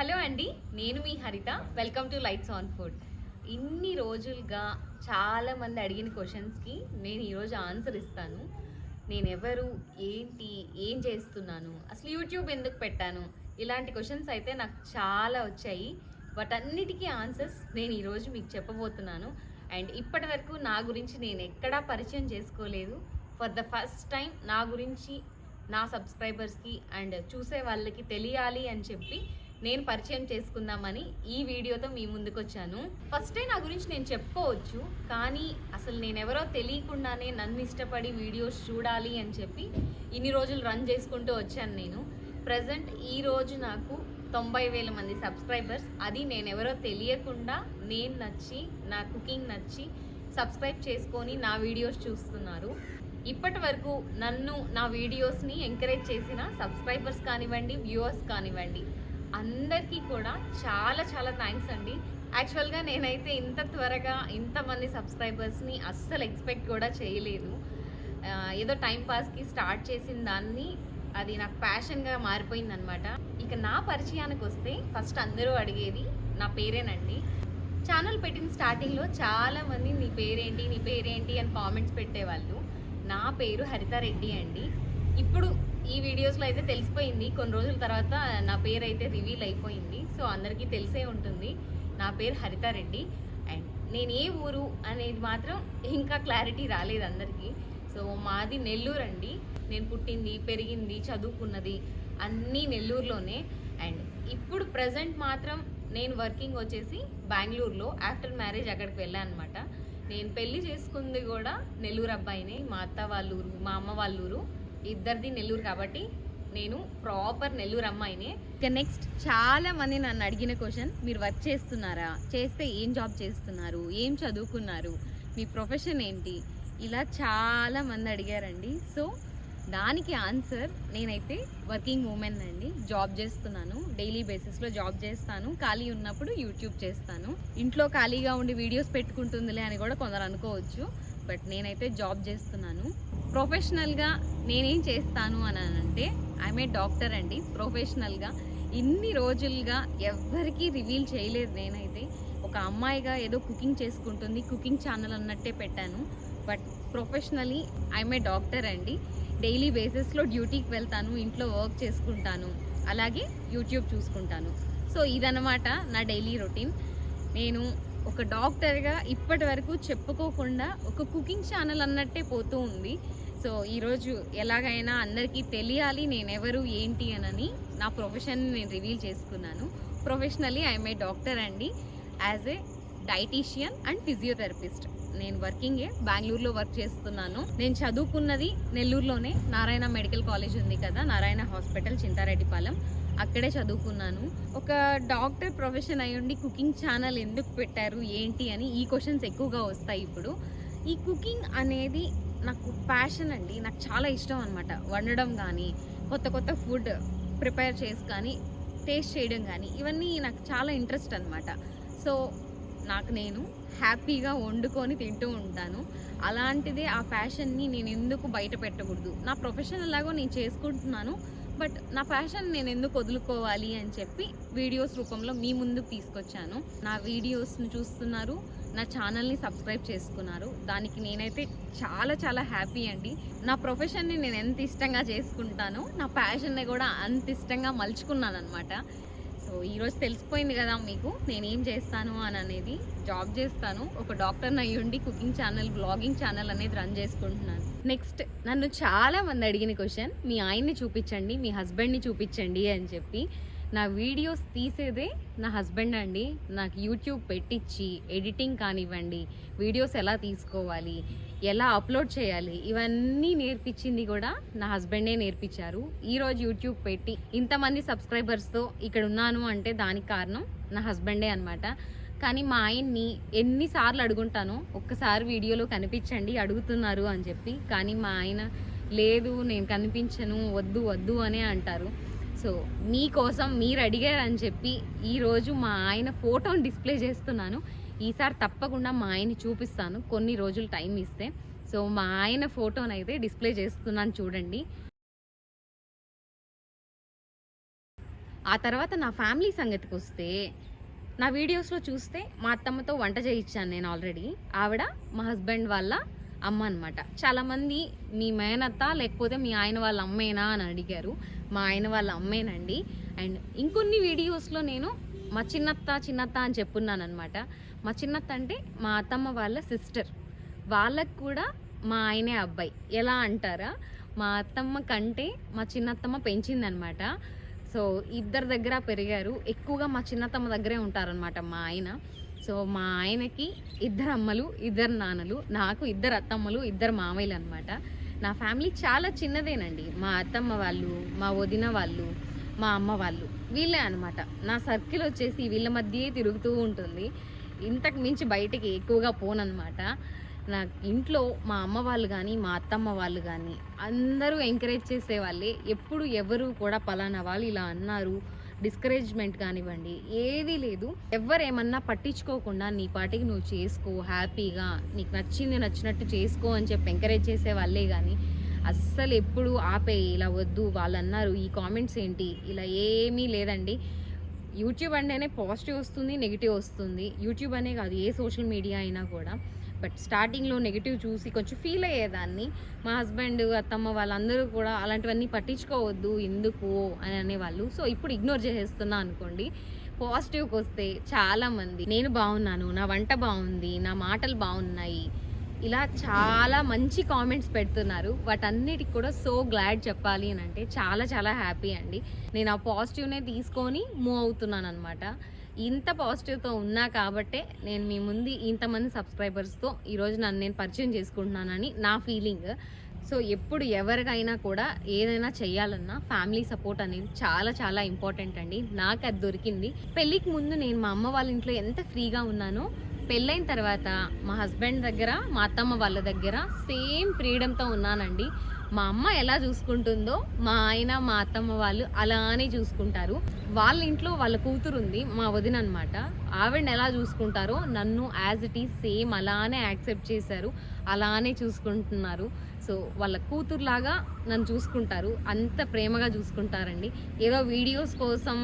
Hello అండి నేను మీ Haritha. Welcome to lights on food ఇన్ని రోజులుగా చాలా మంది అడిగిన క్వశ్చన్స్కి నేను ఈరోజు ఆన్సర్ ఇస్తాను. నేను ఎవరు ఏంటి ఏం చేస్తున్నాను అసలు యూట్యూబ్ ఎందుకు పెట్టాను ఇలాంటి క్వశ్చన్స్ అయితే నాకు చాలా వచ్చాయి. వాటన్నిటికీ ఆన్సర్స్ నేను ఈరోజు మీకు చెప్పబోతున్నాను. అండ్ ఇప్పటి వరకు నా గురించి నేను ఎక్కడా పరిచయం చేసుకోలేదు. ఫర్ ద ఫస్ట్ టైం నా గురించి నా సబ్స్క్రైబర్స్కి అండ్ చూసే వాళ్ళకి తెలియాలి అని చెప్పి నేను పరిచయం చేసుకుందామని ఈ వీడియోతో మీ ముందుకు వచ్చాను ఫస్టే నా గురించి నేను చెప్పుకోవచ్చు కానీ అసలు నేను ఎవరో తెలియకుండానే నన్ను ఇష్టపడి వీడియోస్ చూడాలి అని చెప్పి ఇన్ని రోజులు రన్ చేసుకుంటూ వచ్చాను నేను. ప్రజెంట్ ఈ రోజు నాకు తొంభై వేల మంది సబ్స్క్రైబర్స్. అది నేను ఎవరో తెలియకుండా నేను నచ్చి నా కుకింగ్ నచ్చి సబ్స్క్రైబ్ చేసుకొని నా వీడియోస్ చూస్తున్నారు. ఇప్పటి వరకు నన్ను నా వీడియోస్ని ఎంకరేజ్ చేసిన సబ్స్క్రైబర్స్ కానివ్వండి వ్యూవర్స్ కానివ్వండి అందరికీ కూడా చాలా చాలా థ్యాంక్స్ అండి. యాక్చువల్గా నేనైతే ఇంత త్వరగా ఇంతమంది సబ్స్క్రైబర్స్ని అస్సలు ఎక్స్పెక్ట్ కూడా చేయలేదు. ఏదో టైం పాస్కి స్టార్ట్ చేసిన దాన్ని అది నాకు ప్యాషన్గా మారిపోయింది అనమాట ఇక నా పరిచయానికి వస్తే ఫస్ట్ అందరూ అడిగేది నా పేరేనండి. ఛానల్ పెట్టిన స్టార్టింగ్లో చాలామంది నీ పేరేంటి నీ పేరేంటి అని కామెంట్స్ పెట్టేవాళ్ళు. నా పేరు హరితారెడ్డి అండి. ఇప్పుడు ఈ వీడియోస్లో అయితే తెలిసిపోయింది. కొన్ని రోజుల తర్వాత నా పేరు అయితే రివీల్ అయిపోయింది. సో అందరికీ తెలిసే ఉంటుంది. నా పేరు హరితారెడ్డి అండ్ నేను ఏ ఊరు అనేది మాత్రం ఇంకా క్లారిటీ రాలేదు అందరికీ. సో మాది నెల్లూరు అండి. నేను పుట్టింది పెరిగింది చదువుకున్నది అన్నీ నెల్లూరులోనే. అండ్ ఇప్పుడు ప్రజెంట్ మాత్రం నేను వర్కింగ్ వచ్చేసి బెంగళూరులో ఆఫ్టర్ మ్యారేజ్ అక్కడికి వెళ్ళాను అనమాట నేను పెళ్ళి చేసుకుంది కూడా నెల్లూరు అబ్బాయిని. మా అత్త వాళ్ళ ఊరు మా అమ్మ వాళ్ళ ఊరు. ఇద్దరిది నెల్లూరు కాబట్టి నేను ప్రాపర్ నెల్లూరు అమ్మాయిని. ఇక నెక్స్ట్ చాలా మంది నన్ను అడిగిన క్వశ్చన్ మీరు వర్క్ చేస్తున్నారా? చేస్తే ఏం జాబ్ చేస్తున్నారు? ఏం చదువుకున్నారు? మీ ప్రొఫెషన్ ఏంటి? ఇలా చాలా మంది అడిగారండి. సో దానికి ఆన్సర్ నేనైతే వర్కింగ్ ఉమెన్ అండి. జాబ్ చేస్తున్నాను. డైలీ బేసిస్లో జాబ్ చేస్తాను. ఖాళీ ఉన్నప్పుడు యూట్యూబ్ చేస్తాను. ఇంట్లో ఖాళీగా ఉండి వీడియోస్ పెట్టుకుంటుందిలే అని కూడా కొందరు అనుకోవచ్చు. బట్ నేనైతే జాబ్ చేస్తున్నాను. ప్రొఫెషనల్గా నేనేం చేస్తాను అని అంటే ఐఎమ్ ఏ డాక్టర్ అండి. ప్రొఫెషనల్గా ఇన్ని రోజులుగా ఎవ్వరికీ రివీల్ చేయలేదు నేనైతే. ఒక అమ్మాయిగా ఏదో కుకింగ్ చేసుకుంటుంది కుకింగ్ ఛానల్ అన్నట్టే పెట్టాను. But professionally I'm a doctor అండి. డైలీ బేసిస్లో డ్యూటీకి వెళ్తాను ఇంట్లో వర్క్ చేసుకుంటాను అలాగే యూట్యూబ్ చూసుకుంటాను. సో ఇదనమాట నా డైలీ రొటీన్. నేను ఒక డాక్టర్గా ఇప్పటి వరకు చెప్పుకోకుండా ఒక కుకింగ్ ఛానల్ అన్నట్టే పోతూ ఉంది. సో ఈరోజు ఎలాగైనా అందరికీ తెలియాలి నేను ఎవరు ఏంటి అనని నా ప్రొఫెషన్ నేను రివీల్ చేసుకున్నాను. ప్రొఫెషనలీ ఐఎమ్ ఏ డాక్టర్ అండి as a dietitian and physiotherapist. నేను వర్కింగే బెంగళూరులో వర్క్ చేస్తున్నాను. నేను చదువుకున్నది నెల్లూరులోనే నారాయణ మెడికల్ కాలేజ్ ఉంది కదా నారాయణ హాస్పిటల్ చింతారెడ్డిపాలెం. అక్కడే చదువుకున్నాను. ఒక డాక్టర్ ప్రొఫెషన్ అయ్యుండి కుకింగ్ ఛానల్ ఎందుకు పెట్టారు ఏంటి అని ఈ క్వశ్చన్స్ ఎక్కువగా వస్తాయి ఇప్పుడు. ఈ కుకింగ్ అనేది నాకు ప్యాషన్ అండి. నాకు చాలా ఇష్టం అనమాట వండడం కానీ కొత్త కొత్త ఫుడ్ ప్రిపేర్ చేసి కానీ టేస్ట్ చేయడం కానీ ఇవన్నీ నాకు చాలా ఇంట్రెస్ట్ అనమాట సో నాకు నేను హ్యాపీగా వండుకొని తింటూ ఉంటాను. అలాంటిదే ఆ ప్యాషన్ని నేను ఎందుకు బయట పెట్టకూడదు? నా ప్రొఫెషన్ ఎలాగో నేను చేసుకుంటున్నాను. బట్ నా ప్యాషన్ నేను ఎందుకు వదులుకోవాలి అని చెప్పి వీడియోస్ రూపంలో మీ ముందు తీసుకొచ్చాను. నా వీడియోస్ని చూస్తున్నారు. నా ఛానల్ని సబ్స్క్రైబ్ చేసుకున్నారు. దానికి నేనైతే చాలా చాలా హ్యాపీ అండి. నా ప్రొఫెషన్ని నేను ఎంత ఇష్టంగా చేసుకుంటానో నా ప్యాషన్ని కూడా అంత ఇష్టంగా మలుచుకున్నాను అనమాట సో ఈరోజు తెలిసిపోయింది కదా మీకు నేనేం చేస్తాను అని అనేది. జాబ్ చేస్తాను. ఒక డాక్టర్ అయ్యుండి కుకింగ్ ఛానల్ బ్లాగింగ్ ఛానల్ అనేది రన్ చేసుకుంటున్నాను. నెక్స్ట్ నన్ను చాలా మంది అడిగిన క్వశ్చన్ మీ ఆయన్ని చూపించండి మీ హస్బెండ్ని చూపించండి అని చెప్పి. నా వీడియోస్ తీసేదే నా హస్బెండ్ అండి. నాకు యూట్యూబ్ పెట్టించి ఎడిటింగ్ కానివ్వండి వీడియోస్ ఎలా తీసుకోవాలి ఎలా అప్లోడ్ చేయాలి ఇవన్నీ నేర్పించింది కూడా నా హస్బెండే నేర్పించారు. ఈరోజు యూట్యూబ్ పెట్టి ఇంతమంది సబ్స్క్రైబర్స్తో ఇక్కడ ఉన్నాను అంటే దానికి కారణం నా హస్బెండే అనమాట కానీ మా ఆయన్ని ఎన్నిసార్లు అడుగుంటానో ఒక్కసారి వీడియోలో కనిపించండి అడుగుతున్నారు అని చెప్పి. కానీ మా ఆయన లేదు నేను కనిపించను వద్దు వద్దు అనే అంటారు. సో మీకోసం మీరు అడిగారని చెప్పి ఈరోజు మా ఆయన ఫోటోని డిస్ప్లే చేస్తున్నాను. ఈసారి తప్పకుండా మా ఆయన్ని చూపిస్తాను. కొన్ని రోజులు టైం ఇస్తే. సో మా ఆయన ఫోటోని అయితే డిస్ప్లే చేస్తున్నాను చూడండి. ఆ తర్వాత నా ఫ్యామిలీ సంగతికి వస్తే నా వీడియోస్లో చూస్తే మా అత్తమ్మతో వంట చేయించాను నేను ఆల్రెడీ. ఆవిడ మా హస్బెండ్ వాళ్ళ అమ్మ అనమాట చాలామంది మీ మేనత్త లేకపోతే మీ ఆయన వాళ్ళ అమ్మేనా అని అడిగారు. మా ఆయన వాళ్ళ అమ్మేనండి. అండ్ ఇంకొన్ని వీడియోస్లో నేను మా చిన్నత్త చిన్నత్త అని చెప్పున్నాను అనమాట మా చిన్నత్త అంటే మా అత్తమ్మ వాళ్ళ సిస్టర్. వాళ్ళకు కూడా మా ఆయనే అబ్బాయి. ఎలా అంటారా? మా అత్తమ్మ కంటే మా చిన్నత్తమ్మ పెంచిందనమాట సో ఇద్దరి దగ్గర పెరిగారు. ఎక్కువగా మా చిన్నత్తమ్మ దగ్గరే ఉంటారనమాట మా ఆయన. సో మా ఆయనకి ఇద్దరు అమ్మలు ఇద్దరు నాన్నలు నాకు ఇద్దరు అత్తమ్మలు ఇద్దరు మామయ్యలు అనమాట నా ఫ్యామిలీ చాలా చిన్నదేనండి. మా అత్తమ్మ వాళ్ళు మా వదిన వాళ్ళు మా అమ్మ వాళ్ళు వీళ్ళే అనమాట నా సర్కిల్ వచ్చేసి వీళ్ళ మధ్యే తిరుగుతూ ఉంటుంది. ఇంతకు మించి బయటికి ఎక్కువగా పోనన్నమాట. నా ఇంట్లో మా అమ్మ వాళ్ళు కానీ మా అత్తమ్మ వాళ్ళు కానీ అందరూ ఎంకరేజ్ చేసేవాళ్ళే. ఎప్పుడు ఎవరు కూడా పలానా వాళ్ళు ఇలా అన్నారు. డిస్కరేజ్మెంట్ కానివ్వండి ఏదీ లేదు. ఎవరేమన్నా పట్టించుకోకుండా నీ పాటికి నువ్వు చేసుకో హ్యాపీగా నీకు నచ్చింది నచ్చినట్టు చేసుకో అని చెప్పి ఎంకరేజ్ చేసే వాళ్ళే కానీ అస్సలు ఎప్పుడు ఆపే ఇలా వద్దు వాళ్ళు అన్నారు ఈ కామెంట్స్ ఏంటి ఇలా ఏమీ లేదండి. యూట్యూబ్ అంటేనే పాజిటివ్ వస్తుంది నెగిటివ్ వస్తుంది. యూట్యూబ్ అనే కాదు ఏ సోషల్ మీడియా అయినా కూడా. బట్ స్టార్టింగ్లో నెగిటివ్ చూసి కొంచెం ఫీల్ అయ్యేదాన్ని. మా హస్బెండ్ అత్తమ్మ వాళ్ళందరూ కూడా అలాంటివన్నీ పట్టించుకోవద్దు ఎందుకు అని అనేవాళ్ళు. సో ఇప్పుడు ఇగ్నోర్ చేసేస్తున్నా అనుకోండి. పాజిటివ్కి వస్తే చాలామంది నేను బాగున్నాను నా వంట బాగుంది నా మాటలు బాగున్నాయి ఇలా చాలా మంచి కామెంట్స్ పెడుతున్నారు. వాటన్నిటికి కూడా సో గ్లాడ్ చెప్పాలి అని అంటే చాలా చాలా హ్యాపీ అండి. నేను ఆ పాజిటివ్నే తీసుకొని మూవ్ అవుతున్నాను అనమాట ఇంత పాజిటివ్తో ఉన్నా కాబట్టే నేను మీ ముందు ఇంతమంది సబ్స్క్రైబర్స్తో ఈరోజు నన్ను నేను పరిచయం చేసుకుంటున్నానని నా ఫీలింగ్ సో ఎప్పుడు ఎవరికైనా కూడా ఏదైనా చేయాలన్నా ఫ్యామిలీ సపోర్ట్ అనేది చాలా చాలా ఇంపార్టెంట్ అండి. నాకు అది దొరికింది. పెళ్ళికి ముందు నేను మా అమ్మ వాళ్ళ ఇంట్లో ఎంత ఫ్రీగా ఉన్నానో పెళ్ళైన తర్వాత మా హస్బెండ్ దగ్గర మా అత్తమ్మ వాళ్ళ దగ్గర సేమ్ ఫ్రీడమ్తో ఉన్నానండి. మా అమ్మ ఎలా చూసుకుంటుందో మా ఆయన మా అత్తమ్మ వాళ్ళు అలానే చూసుకుంటారు. వాళ్ళ ఇంట్లో వాళ్ళ కూతురు ఉంది మా వదిన అనమాట ఆవిడని ఎలా చూసుకుంటారో నన్ను యాజ్ ఇట్ ఈస్ సేమ్ అలానే యాక్సెప్ట్ చేశారు అలానే చూసుకుంటున్నారు. సో వాళ్ళ కూతురులాగా నన్ను చూసుకుంటారు అంత ప్రేమగా చూసుకుంటారండి. ఏదో వీడియోస్ కోసం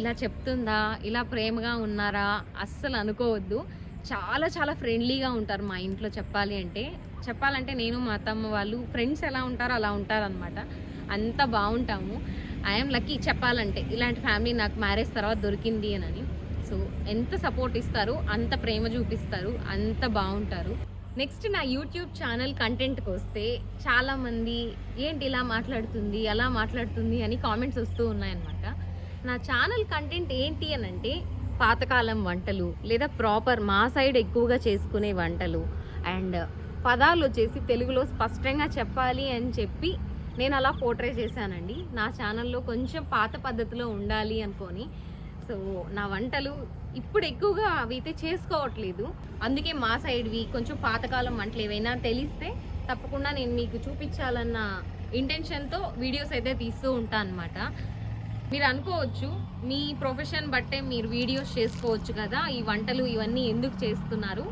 ఇలా చెప్తుందా ఇలా ప్రేమగా ఉన్నారా అస్సలు అనుకోవద్దు. చాలా చాలా ఫ్రెండ్లీగా ఉంటారు మా ఇంట్లో చెప్పాలి అంటే. చెప్పాలంటే నేను మా అత్తమ్మ వాళ్ళు ఫ్రెండ్స్ ఎలా ఉంటారో అలా ఉంటారనమాట అంత బాగుంటాము. ఐఎమ్ లక్కీ చెప్పాలంటే. ఇలాంటి ఫ్యామిలీ నాకు మ్యారేజ్ తర్వాత దొరికింది అని సో ఎంత సపోర్ట్ ఇస్తారు అంత ప్రేమ చూపిస్తారు అంత బాగుంటారు. నెక్స్ట్ నా యూట్యూబ్ ఛానల్ కంటెంట్కి వస్తే చాలామంది ఏంటి ఇలా మాట్లాడుతుంది అలా మాట్లాడుతుంది అని కామెంట్స్ వస్తూ ఉన్నాయన్నమాట. నా ఛానల్ కంటెంట్ ఏంటి అని అంటే పాతకాలం వంటలు లేదా ప్రాపర్ మా సైడ్ ఎక్కువగా చేసుకునే వంటలు. అండ్ పదాలు వచ్చేసి తెలుగులో స్పష్టంగా చెప్పాలి అని చెప్పి నేను అలా పోర్ట్రే చేశానండి. నా ఛానల్లో కొంచెం పాత పద్ధతిలో ఉండాలి అనుకొని. సో నా వంటలు ఇప్పుడు ఎక్కువగా అవి అయితే చేసుకోవట్లేదు. అందుకే మా సైడ్వి కొంచెం పాతకాలం వంటలు ఏవైనా తెలిస్తే తప్పకుండా నేను మీకు చూపించాలన్న ఇంటెన్షన్తో వీడియోస్ అయితే తీస్తూ ఉంటాను అనమాట మీరు అనుకోవచ్చు మీ ప్రొఫెషన్ బట్టే మీరు వీడియోస్ చేసుకోవచ్చు కదా ఈ వంటలు ఇవన్నీ ఎందుకు చేస్తున్నారు?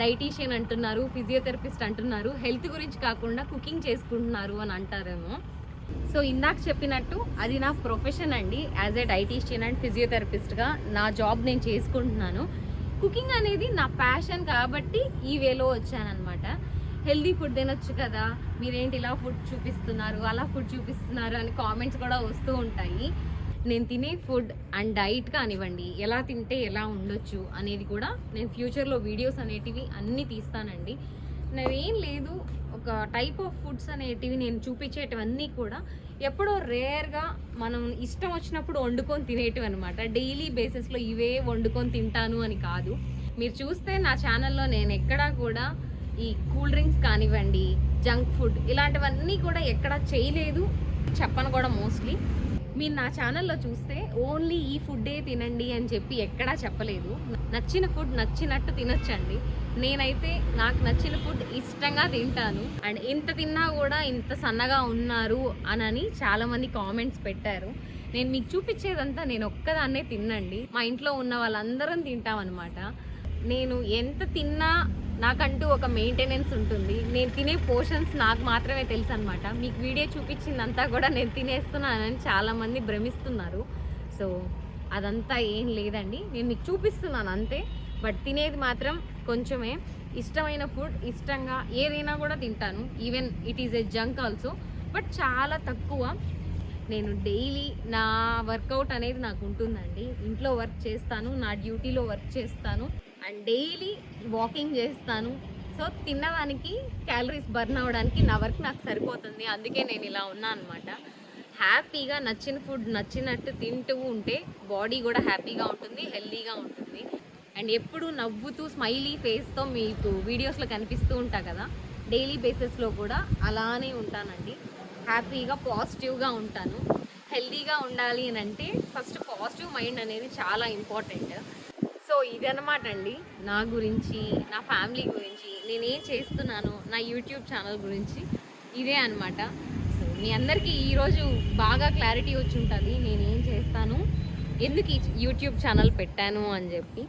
డైటీషియన్ అంటున్నారు ఫిజియోథెరపిస్ట్ అంటున్నారు హెల్త్ గురించి కాకుండా కుకింగ్ చేసుకుంటున్నారు అని అంటారేమో. సో ఇందాక చెప్పినట్టు అది నా ప్రొఫెషన్ అండి. యాజ్ ఏ డైటీషియన్ అండ్ ఫిజియోథెరపిస్ట్గా నా జాబ్ నేను చేసుకుంటున్నాను. కుకింగ్ అనేది నా ప్యాషన్ కాబట్టి ఈ వేలో వచ్చానమాట హెల్దీ ఫుడ్ తినొచ్చు కదా మీరేంటి ఇలా ఫుడ్ చూపిస్తున్నారు అలా ఫుడ్ చూపిస్తున్నారు అని కామెంట్స్ కూడా వస్తూ ఉంటాయి. నేను తినే ఫుడ్ అండ్ డైట్ కానివ్వండి ఎలా తింటే ఎలా ఉండొచ్చు అనేది కూడా నేను ఫ్యూచర్లో వీడియోస్ అనేటివి అన్నీ తీస్తానండి. నాదేం లేదు ఒక టైప్ ఆఫ్ ఫుడ్స్ అనేటివి నేను చూపించేటివన్నీ కూడా ఎప్పుడో రేర్గా మనం ఇష్టం వచ్చినప్పుడు వండుకొని తినేటివి అనమాట డైలీ బేసిస్లో ఇవే వండుకొని తింటాను అని కాదు. మీరు చూస్తే నా ఛానల్లో నేను ఎక్కడా కూడా ఈ కూల్ డ్రింక్స్ కానివ్వండి జంక్ ఫుడ్ ఇలాంటివన్నీ కూడా ఎక్కడా చేయలేదు చెప్పను కూడా మోస్ట్లీ. మీరు నా ఛానల్లో చూస్తే ఓన్లీ ఈ ఫుడ్డే తినండి అని చెప్పి ఎక్కడా చెప్పలేదు. నచ్చిన ఫుడ్ నచ్చినట్టు తినొచ్చండి. నేనైతే నాకు నచ్చిన ఫుడ్ ఇష్టంగా తింటాను. అండ్ ఇంత తిన్నా కూడా ఇంత సన్నగా ఉన్నారు అనని చాలామంది కామెంట్స్ పెట్టారు. నేను మీకు చూపించేదంతా నేను ఒక్కదాన్నే తిన్నండి. మా ఇంట్లో ఉన్న వాళ్ళందరం తింటామన్నమాట. నేను ఎంత తిన్నా నాకంటూ ఒక మెయింటెనెన్స్ ఉంటుంది. నేను తినే పోర్షన్స్ నాకు మాత్రమే తెలుసు అనమాట మీకు వీడియో చూపించిందంతా కూడా నేను తినేస్తున్నానని చాలామంది భ్రమిస్తున్నారు. సో అదంతా ఏం లేదండి. నేను మీకు చూపిస్తున్నాను అంతే. బట్ తినేది మాత్రం కొంచెమే. ఇష్టమైన ఫుడ్ ఇష్టంగా ఏదైనా కూడా తింటాను. Even it is a junk also but చాలా తక్కువ. నేను డైలీ నా వర్కౌట్ అనేది నాకు ఉంటుందండి. ఇంట్లో వర్క్ చేస్తాను నా డ్యూటీలో వర్క్ చేస్తాను. అండ్ డైలీ వాకింగ్ చేస్తాను. సో తిన్నదానికి క్యాలరీస్ బర్న్ అవ్వడానికి నా వర్క్ నాకు సరిపోతుంది. అందుకే నేను ఇలా ఉన్నా అనమాట హ్యాపీగా నచ్చిన ఫుడ్ నచ్చినట్టు తింటూ ఉంటే బాడీ కూడా హ్యాపీగా ఉంటుంది హెల్తీగా ఉంటుంది. అండ్ ఎప్పుడు నవ్వుతూ స్మైలీ ఫేస్తో మీకు వీడియోస్లో కనిపిస్తూ ఉంటా కదా డైలీ బేసిస్లో కూడా అలానే ఉంటానండి. హ్యాపీగా పాజిటివ్గా ఉంటాను. హెల్తీగా ఉండాలి అని అంటే ఫస్ట్ పాజిటివ్ మైండ్ అనేది చాలా ఇంపార్టెంట్. ఇది అనమాట అండి. నా గురించి నా ఫ్యామిలీ గురించి నేనేం చేస్తున్నాను నా యూట్యూబ్ ఛానల్ గురించి ఇదే అనమాట సో మీ అందరికీ ఈరోజు బాగా క్లారిటీ వచ్చి ఉంటుంది నేనేం చేస్తాను ఎందుకు ఈ యూట్యూబ్ ఛానల్ పెట్టాను అని చెప్పి.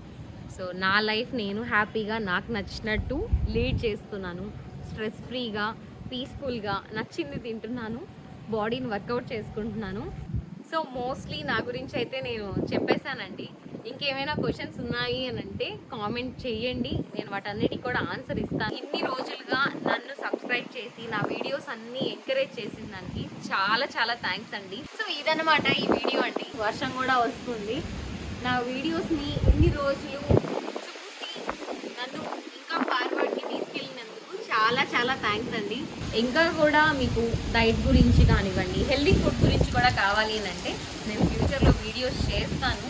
సో నా లైఫ్ నేను హ్యాపీగా నాకు నచ్చినట్టు లీడ్ చేస్తున్నాను. స్ట్రెస్ ఫ్రీగా పీస్ఫుల్గా నచ్చింది తింటున్నాను బాడీని వర్కౌట్ చేసుకుంటున్నాను. సో మోస్ట్లీ నా గురించి అయితే నేను చెప్పేశానండి. ఇంకేమైనా క్వశ్చన్స్ ఉన్నాయి అని అంటే కామెంట్ చేయండి. నేను వాటన్నిటికి కూడా ఆన్సర్ ఇస్తాను. ఇన్ని రోజులుగా నన్ను సబ్స్క్రైబ్ చేసి నా వీడియోస్ అన్ని ఎంకరేజ్ చేసిన దానికి చాలా చాలా థ్యాంక్స్ అండి. సో ఇదనమాట ఈ వీడియో అండి. వర్షం కూడా వస్తుంది. నా వీడియోస్ని ఇన్ని రోజులు చూసి నన్ను ఇంకా ఫార్వర్డ్కి తీసుకెళ్ళినందుకు చాలా చాలా థ్యాంక్స్ అండి. ఇంకా కూడా మీకు డైట్ గురించి కానివ్వండి హెల్దీ ఫుడ్ గురించి కూడా కావాలి అని అంటే నేను ఫ్యూచర్లో వీడియోస్ చేస్తాను.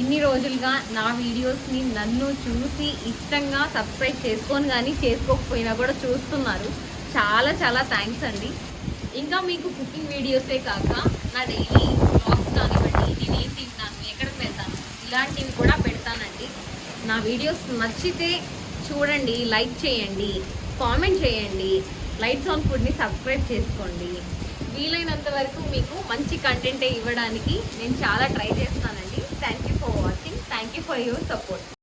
ఇన్ని రోజులుగా నా వీడియోస్ని నన్ను చూసి ఇష్టంగా సబ్స్క్రైబ్ చేసుకొని కానీ చేసుకోకపోయినా కూడా చూస్తున్నారు. చాలా చాలా థ్యాంక్స్ అండి. ఇంకా మీకు కుకింగ్ వీడియోసే కాక నా డైలీ బ్లాగ్స్ కానివ్వండి నేను ఏం తింటాను ఎక్కడికి వెళ్తాను ఇలాంటివి కూడా పెడతానండి. నా వీడియోస్ నచ్చితే చూడండి లైక్ చేయండి కామెంట్ చేయండి లైట్స్ ఆన్ ఫుడ్ని సబ్స్క్రైబ్ చేసుకోండి. వీలైనంత వరకు మీకు మంచి కంటెంటే ఇవ్వడానికి నేను చాలా ట్రై చేస్తానండి. Thank for watching thank you for your support